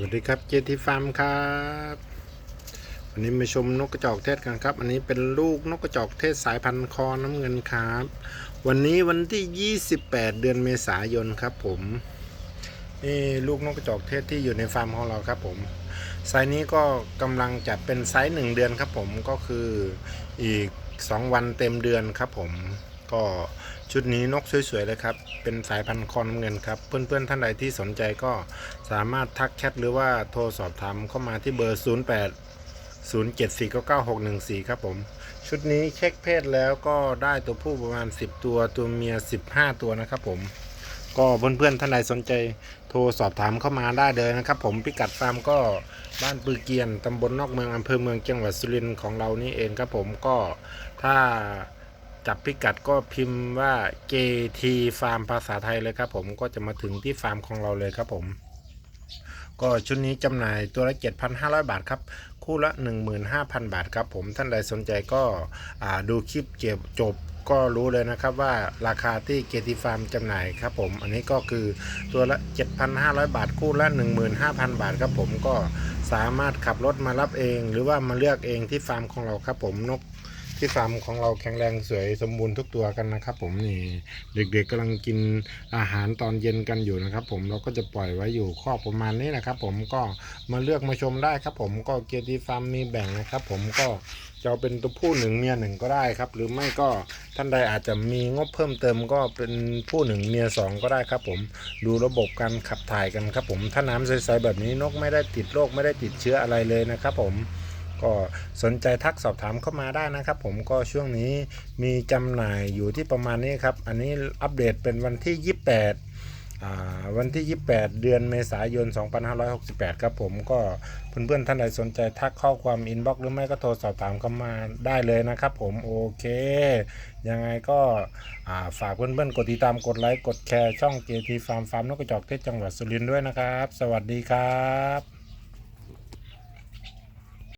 วัสดีครับเจทีฟาร์มครับ วันนี้มาชมนกกระจอกเทศกันครับ อันนี้เป็นลูกนกกระจอกเทศสายพันธุ์คอน้ำเงินครับ วันนี้วันที่ 28 เดือนเมษายนครับผมนี่ลูกนกกระจอกเทศที่อยู่ในฟาร์มของเราครับผมไซส์นี้ก็กำลังจะเป็นไซส์หนึ่งเดือนครับผมก็คืออีก 2 วันเต็มเดือนครับผม ก็ชุดนี้นกสวยๆเลยครับ เป็นสายพันธุ์คอนเงินครับ เพื่อนๆท่านใดที่สนใจก็สามารถทักแชทหรือว่าโทรสอบถามเข้ามาที่เบอร์ 08 07499614 ครับผม ชุดนี้เช็คเพศแล้วก็ได้ตัวผู้ประมาณ 10 ตัวตัวเมีย 15 ตัวนะครับผม ก็เพื่อนๆท่านใดสนใจโทรสอบถามเข้ามาได้เลยนะครับผมพิกัดฟาร์มก็บ้านปือเกียนตำบลนอกเมืองอำเภอเมืองจังหวัดสุรินทร์ของเรานี่เองครับผมก็ถ้า จับพิกัดก็พิมพ์ว่า JT ฟาร์มภาษาไทยเลยครับผมก็จะมาถึงที่ฟาร์มของเราเลยครับผม ก็ชุดนี้จำหน่ายตัวละ 7,500 บาทครับ คู่ละ 15,000 บาทครับผมท่านใดสนใจก็ดูคลิปเก็บจบก็รู้เลยนะครับว่าราคาที่เกติฟาร์มจำหน่ายครับผมอันนี้ก็คือตัวละ 7,500 บาทคู่ละ 15,000 บาทครับผมก็สามารถขับรถมารับเอง หรือว่ามาเลือกเองที่ฟาร์มของเราครับผมนก ที่ฟาร์มของเราแข็งแรงสวยสมบูรณ์ทุกตัวกันนะครับ ผมนี่เด็กๆกำลังกินอาหารตอนเย็นกันอยู่นะครับ ผมเราก็จะปล่อยไว้อยู่ข้อกประมาณนี้นะครับ ผมก็มาเลือกมาชมได้ครับ ผมก็เกียรติฟาร์มมีแบ่งนะครับ ผมก็จะเอาเป็นตัวผู้หนึ่งเมียหนึ่งก็ได้ครับ หรือไม่ก็ท่านใดอาจจะมีงบเพิ่มเติมก็เป็นผู้หนึ่งเมียสองก็ได้ครับ ผมดูระบบการขับถ่ายกันครับ ผมถ้าน้ำใสๆแบบนี้นกไม่ได้ติดโรคไม่ได้ติดเชื้ออะไรเลยนะครับ ผม ก็สนใจทักสอบถามเข้ามาได้นะครับ ผมก็ช่วงนี้มีจำหน่ายอยู่ที่ประมาณนี้ครับ อันนี้อัปเดตเป็นวันที่ 28วันที่ 28 เดือนเมษายน 2568 ครับผมก็เพื่อนๆท่านใดสนใจทักข้อความอินบ็อกซ์หรือไม่ก็โทรสอบถามเข้ามาได้เลยนะครับผมโอเค ยังไงก็ฝากเพื่อนๆ กดติดตามกดไลค์ กดแชร์ช่อง JT Farm ฟาร์มนกกระจอกเทศจังหวัดสุรินทร์ด้วยนะครับ สวัสดีครับ